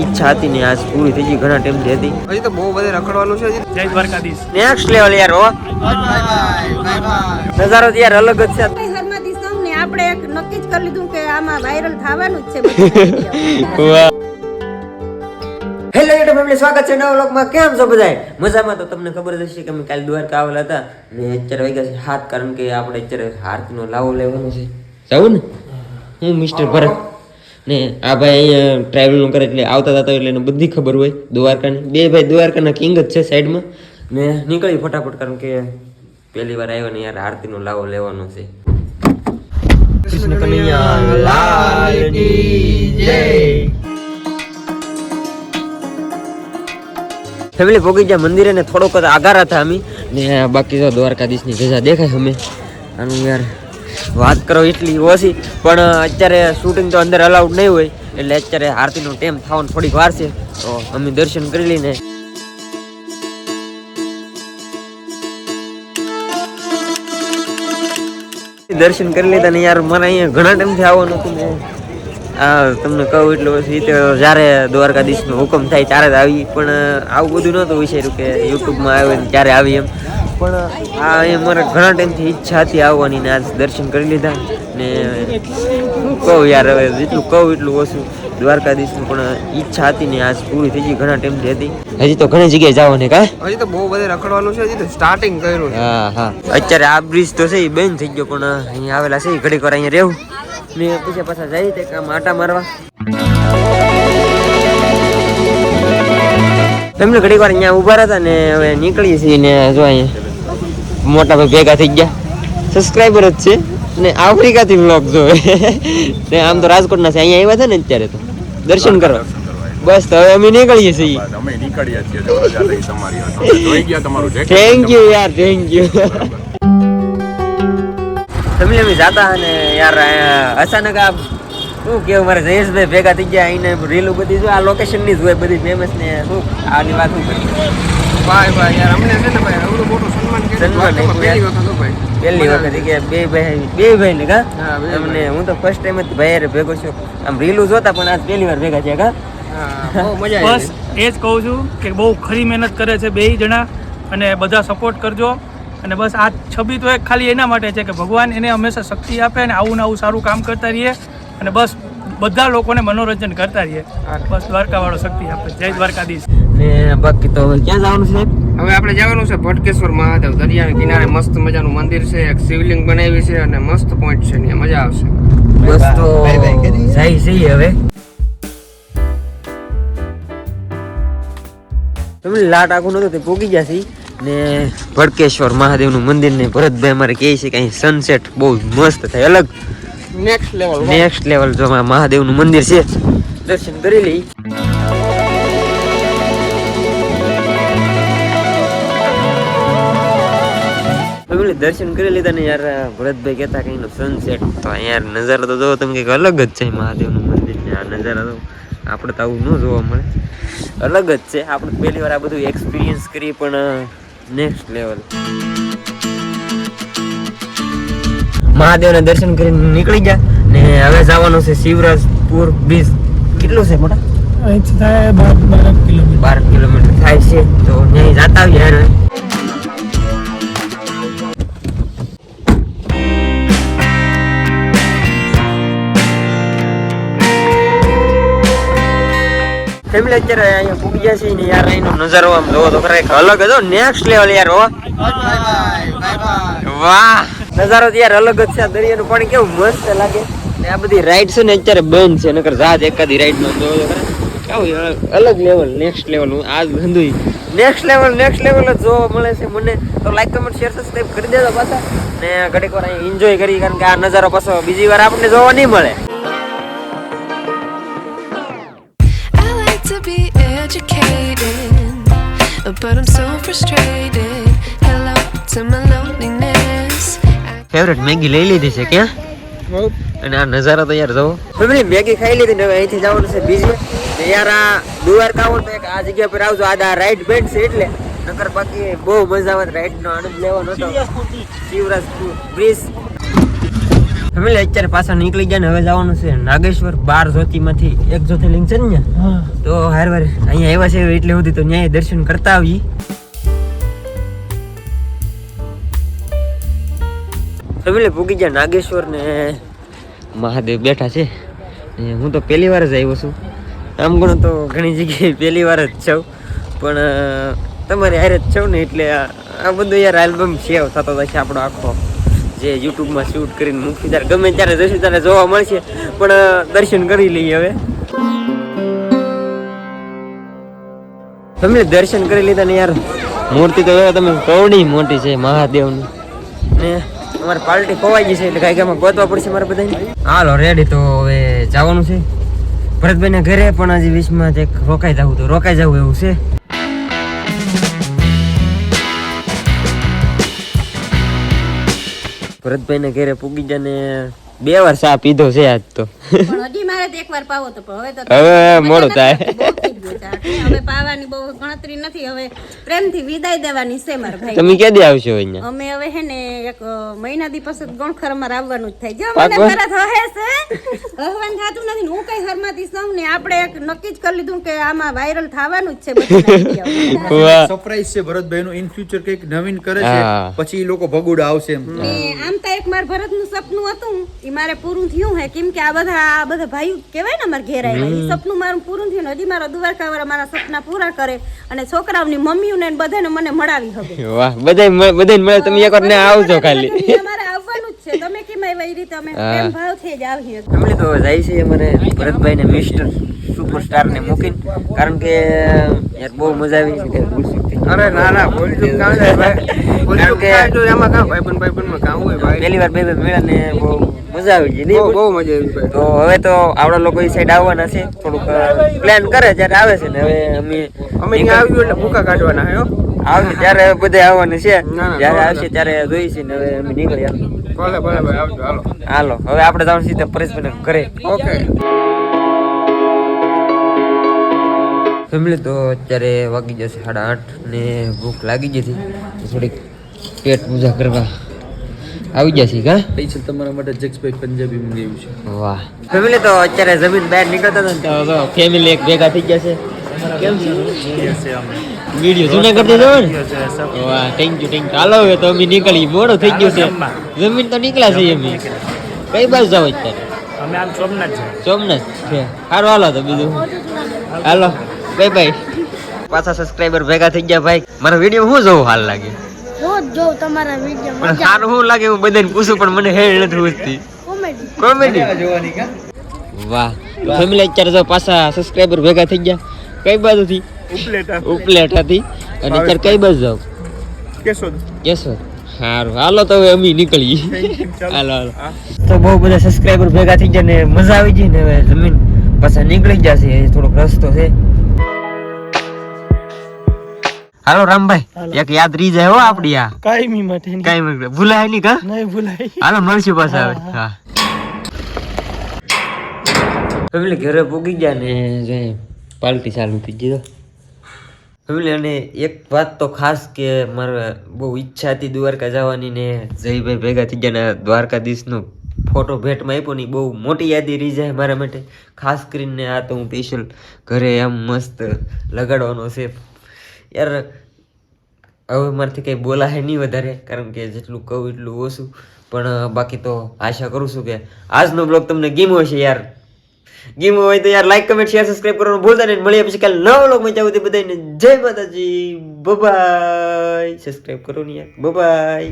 ઈચ્છા હતી ને આજ પૂરી થઈ ગઈ ઘણા ટાઈમથી હતી. હજી તો બહુ બધે રખડવાનું છે હજી. જય દ્વારકાધીશ. નેક્સ્ટ લેવલ યાર હો. નજારો યાર અલગ જ છે. ને આપણે એક નક્કી જ કરી લીધું કે આમાં વાયરલ થવાનું જ છે હેલો યુટ્યુબ ફેમિલી સ્વાગત છે નવા વ્લોગમાં કેમ છો બધાય? મજામાં તો તમને ખબર જ હશે કે અમે કાલે દ્વારકા આવેલા હતા. ને અત્યારે વાગ્યા છે હાથ કારણ કે આપણે અત્યારે હાથનો લાવો લેવાનો છે. જવું ને? હું મિસ્ટર ભરત. ને આ ભાઈ અહીંયા ટ્રાવેલનું કરે એટલે આવતા હતા એટલે એને બધી ખબર હોય દ્વારકાની. બે ભાઈ દ્વારકાના કિંગ જ છે સાઈડમાં ને નીકળી ફટાફટ કારણ કે પહેલી વાર આવ્યો ને યાર આરતીનો લાવો લેવાનો છે. કૃષ્ણ કનૈયા લાલ કી જય. ફેમિલી ભોગી ગયા મંદિરે ને થોડોક આગાર હતા અમે. ને બાકી તો દ્વારકાધીશની ધજા દેખાય અમે. આનું યાર વાત કરો એટલી ઓછી, પણ અત્યારે શૂટિંગ તો અંદર અલાઉડ નહીં હોય, એટલે અત્યારે આરતીનો ટાઈમ થવાનો થોડીક વાર છે, તો અમે દર્શન કરી લઈને. દર્શન કરી લીધા ને યાર, મને અહીંયા ઘણા ટાઈમથી આવવાનું હતું આ તમને કહું એટલું પછી તો જ્યારે દ્વારકાધીશનો હુકમ થાય ત્યારે જ આવી, પણ આવું બધું નહોતું વિચાર્યું કે યુટ્યુબમાં આવે ત્યારે આવી એમ. પણ આ એ મારે ઘણા ટાઈમથી ઈચ્છા હતી આવવાની ને આજ દર્શન કરી લીધા ને કહું યાર હવે જેટલું કહું એટલું ઓછું દ્વારકાધીશનું પણ ઈચ્છા હતી ને આજ પૂરી થઈ ગઈ ઘણા ટાઈમથી હતી. હજી તો ઘણી જગ્યાએ જવાની કા હજી તો બહુ બધે રખડવાનું છે હજી તો સ્ટાર્ટિંગ કર્યું હા હા. અત્યારે આ બ્રિજ તો છે એ બંધ થઈ ગયો પણ અહીંયા આવેલા છે ઘડીક વાર અહીંયા રહેવું. ને પછી પાછા જઈએ તે કામ આટા મારવા. એમને ઘડીક વાર અહીંયા ઊભા હતા ને હવે નીકળીએ છીએ ને જો અહીંયા. મોટા ભાઈ ભેગા થઈ ગયા. સબસ્ક્રાઈબર જ છે. ને આફ્રિકાથી બ્લોગ જોવે. ને આમ તો રાજકોટના છે અહીંયા આવ્યા છે ને અત્યારે તો. દર્શન કરવા. બસ તો હવે અમે નીકળીએ છીએ. અમે નીકળીએ છીએ તમારી ગયા તમારું થેન્ક યુ યાર થેન્ક યુ તમે અમે જાતા અને યાર અચાનક આ શું કેવું મારે જયેશભાઈ ભેગા થઈ ગયા અહીંને રીલું બધી જો આ લોકેશનની જ હોય બધી ફેમસ ને શું આની વાત શું કરી? ભાઈ ભાઈ યાર અમને છે ને ભાઈ એવડું મોટું સન્માન કર્યું સન્માન દ્વારકામાં આપ્યું પહેલી વખત ભાઈ. પહેલી વખત કે બે ભાઈ બે ભાઈ ને કા તમને હું તો ફર્સ્ટ ટાઈમ જ ભાઈ ભેગો છું. આમ રીલું જોતા પણ આજ પહેલી વાર ભેગા છે કા? મજા બસ એ જ કહું છું કે બહુ ખરી મહેનત કરે છે બેય જણા અને બધા સપોર્ટ કરજો. અને બસ આ છબી તો એક ખાલી એના માટે છે કે ભગવાન એને હંમેશા શક્તિ આપે અને આવું ને આવું સારું કામ કરતા રહીએ. અને બસ બધા લોકોને મનોરંજન કરતા રહીએ. બસ દ્વારકાવાળો શક્તિ આપે. જય દ્વારકાધીશ. ને બાકી તો ક્યાં જવાનું છે હવે આપણે જવાનું છે ભટકેશ્વર મહાદેવ દરિયાના કિનારે. મસ્ત મજાનું મંદિર છે એક શિવલિંગ બનાવી છે અને મસ્ત પોઈન્ટ છે ને મજા આવશે. બસ તો જાય છે હવે. તમને લાટ આખું નતો તે પોકી ગયા છે. ને ભડકેશ્વર મહાદેવનું મંદિર ને ભરતભાઈ અમારે કહે છે કે અહીં સનસેટ બહુ મસ્ત થાય અલગ. નેક્સ્ટ લેવલ નેક્સ્ટ લેવલ જો મહાદેવનું મંદિર છે દર્શન કરી લઈ ફેમિલી દર્શન કરી લીધા ને યાર ભરતભાઈ કહેતા કે એનો સનસેટ તો યાર નજારો તો જોવો તમે કંઈક અલગ જ છે મહાદેવનું મંદિર ને આ નજારા તો આપણે તો આવું ન જોવા મળે. અલગ જ છે. આપણે પહેલી વાર આ બધું એક્સપિરિયન્સ કરીએ પણ નેક્સ્ટ લેવલ મહાદેવના દર્શન કરીને નીકળી ગયા ને હવે જવાનું છે શિવરાજપુર બીચ કેટલું છે મોટા? બાર કિલોમીટર. થાય છે. તો ત્યાં જતા આવીએ અત્યારે અહીંયા પૂગી ગયા ને યાર, અહીંનો નજારો આમ જોવો તો ખરા અલગ હતો નેક્સ્ટ લેવલ યાર, હો. વાહ. નજારો તો યાર અલગ જ છે, આ દરિયાનું પાણી કેવું મસ્ત લાગે. ને આ બધી રાઈડ છે ને અત્યારે બંધ છે, નકર જાજ એકાદી રાઈડ નો જોવો કેવું અલગ લેવલ નેક્સ્ટ લેવલ આજ બંધુઈ નેક્સ્ટ લેવલ નેક્સ્ટ લેવલ જ જોવા મળે છે મને. તો લાઈક કમેન્ટ શેર સબસ્ક્રાઈબ કરી દેજો પાછા. ને ઘડીક વાર અહીંયા એન્જોય કરી, કારણ કે આ નજારો પાછો બીજી વાર આપણને જોવા નહીં મળે. But I'm so frustrated. Hello to my loneliness. Favourite Maggi લઈ લીધી છે ક્યાં? અને આ નજારા તો યાર જોવો ફેમિલી મેગી ખાઈ લીધી ને હવે અહીંથી જવાનું છે બીજે. ને યાર આ દ્વારકા આવો તો એક આ જગ્યા પર આવજો. આ રાઈટ બેન્ડ છે એટલે. નકર બાકી બહુ મજા આવે રાઈડ નો આનંદ લેવાનો હતો. શિવરાજપુર બ્રિજ. ફેમિલી અત્યારે પાછા નીકળી ગયા ને હવે જવાનું છે નાગેશ્વર બાર જ્યોતિમાંથી. એક જ્યોતિર્લિંગ છે ને તો હાર વાર અહીંયા આવ્યા છે એટલે સુધી તો ન્યાય દર્શન કરતા આવી ફેમિલી ભૂગી ગયા નાગેશ્વર ને મહાદેવ બેઠા છે. હું તો પહેલી વાર જ આવ્યો છું. આમ ગણો તો ઘણી જગ્યાએ પહેલી વાર જ છું. પણ તમારે હારે જ છું ને એટલે આ બધું યાર આલ્બમ સેવ થતો થશે આપણો આખો. જે યુટ્યુબમાં શૂટ કરીને મૂકી ત્યારે ગમે ત્યારે જશું ત્યારે જોવા મળશે. પણ દર્શન કરી લઈએ હવે. તમે દર્શન કરી લીધા ને યાર? મૂર્તિ તો તમે કવડી મોટી છે મહાદેવની. ને અમારી પાર્ટી ખોવાઈ ગઈ છે એટલે કાંઈ ગામમાં ગોતવા પડશે મારે બધાને. હાલો રેડી તો હવે જવાનું છે. ભરતભાઈના ઘરે પણ હજી વીસમાં એક રોકાઈ જવું તો રોકાઈ જવું એવું છે. ભરતભાઈના ઘરે પૂગી જાને બે વાર ચા પીધો છે આજ તો હજી મારે એક વાર પાવો તો હવે તો હવે મોડું થાય. થઈ છે હવે પાવાની બહુ ગણતરી નથી હવે પ્રેમથી વિદાય દેવાની છે મારા ભાઈ. તમે ક્યાંથી આવશો અહીંયા? અમે હવે હે ને એક મહિના દી પછી ગણખર અમારે આવવાનું જ થાય. જો મને તરત હહે છે. હસવાનું થતું નથી હું કઈ હરમાતી ને આપણે એક નક્કી જ કરી લીધું કે આમાં વાયરલ થવાનું જ છે બધા સરપ્રાઈઝ છે ભરતભાઈ નું ઇન ફ્યુચર કંઈક નવીન કરે છે પછી ઈ લોકો ભગુડા આવશે આમ તો એક માર ભરતનું સપનું હતું. એ મારે પૂરું થયું હે. કેમ કે આ બધા આ બધા ભાઈ કહેવાય ને મારા ઘેર આવ્યા એ સપનું મારું પૂરું થયું હજી મારા દ્વારકા વાળા મારા સપના પૂરા કરે અને છોકરાઓની મમ્મીઓને ને બધાને મને મળાવી હવે. વાહ બધાય બધાય મળે તમે એકવાર ને આવજો ખાલી. અમારે આવવાનું જ છે. તમે કેમ આવ્યા એ રીતે? અમે પ્રેમ ભાવથી જ આવીએ. ફેમિલી તો જાય છે અમારે ભરતભાઈ ને મિસ્ટર સુપરસ્ટાર ને મૂકીને. કારણ કે યાર બહુ મજા આવી છે કે અરે ના ના ભૂલચૂક કાં ભાઈ. ભૂલચૂક કે- એમાં કાં ભાઈ પણ કાં હોય ભાઈ. પહેલી વાર બે બે મેળા ને બહુ મજા આવી ગઈ નહીં બહુ મજા આવી તો હવે તો આવડા લોકો એ સાઈડ આવવાના છે થોડુંક પ્લાન કરે જ્યારે આવે છે ને હવે અમે અમે અહીંયા આવ્યું એટલે ભૂકા કાઢવાના હે. આવશે ત્યારે બધા આવવાનું છે. જ્યારે આવશે ત્યારે જોઈશું ને હવે અમે નીકળ્યા. ભલે ભલે ભાઈ આવજો હાલો. હાલો હવે આપણે જવાનું સીધા પરેશભાઈ ઘરે. ઓકે. ફેમિલી તો અત્યારે વાગી જશે સાડા આઠ ને ભૂખ લાગી જતી થોડીક પેટ પૂજા કરવા આવી ગયા છે કા? પૈસા તમારા માટે જક્ષભાઈ પંજાબી મંગાવ્યું છે. વાહ. ફેમિલી તો અત્યારે જમીન બહાર નીકળતા હતા ને તો ફેમિલી એક ભેગા થઈ ગયા છે. કેમ છે? વીડિયો જૂના કરતી જો ને? વાહ થેન્ક યુ થેન્ક યુ હાલો હવે તો અમે નીકળી. મોડો થઈ ગયો છે. જમીન તો નીકળ્યા છે અમે કઈ બાજુ જાવ અત્યારે? અમે આમ સોમનાથ છે સોમનાથ. છે. સારું હાલો તો બીજું. હાલો. બાય બાય પાછા સબસ્ક્રાઈબર ભેગા થઈ ગયા ભાઈ. મારો વીડિયો હું જોઉં હાલ લાગે. રોજ જોઉં તમારા વિડિયો પણ સારું શું લાગે હું બધાને પૂછું પણ મને હેડ નથી પૂછતી કોમેડી કોમેડી જોવાની કા? વાહ ફેમિલી અત્યારે તો પાછા સબસ્ક્રાઈબર ભેગા થઈ ગયા. કઈ બાજુથી? ઉપલેટાથી. અને અત્યારે કઈ બાજુ જાવ કેશોદ. કેશોદ. સારું. હાલો તો હવે અમે નીકળીએ. હાલો હાલો. તો બહુ બધા સબસ્ક્રાઈબર ભેગા થઈ ગયા ને મજા આવી ગઈ ને હવે જમીન પાછા નીકળી જશે થોડોક રસ્તો છે. હાલો રામભાઈ એક યાદ રહી જાય હો આપડી આ. કાયમી માટે કઈ ભૂલાય નહીં કા? નહીં ભૂલાય. હાલો મળશું પાછા હવે. હા ફેમિલી ઘરે પૂગી ગયા ને જે પાર્ટી ચાલુ થઈ ગઈ ફેમિલી અને એક વાત તો ખાસ કે મારે બહુ ઈચ્છા હતી દ્વારકા જવાની ને જયભાઈ ભેગા થઈ ગયા ને દ્વારકાધીશનો ફોટો ભેટમાં આપ્યો ને બહુ મોટી યાદી રહી જાય મારા માટે. ખાસ કરીને આ તો હું સ્પેશિયલ ઘરે એમ મસ્ત લગાડવાનો છે. યાર હવે મારાથી કંઈ બોલાય નહીં વધારે, કારણ કે જેટલું કહું એટલું ઓછું. પણ બાકી તો આશા કરું છું કે આજનો બ્લોગ તમને ગીમો છે યાર. ગીમો હોય તો યાર લાઈક કમેન્ટ શેર સબસ્ક્રાઇબ કરવાનું ભૂલતા નહીં. મળીએ પછી કાલે નવો બ્લોગમાં જાવ બધાને જય માતાજી. બબાય સબસ્ક્રાઇબ કરો ને યાર. બબાય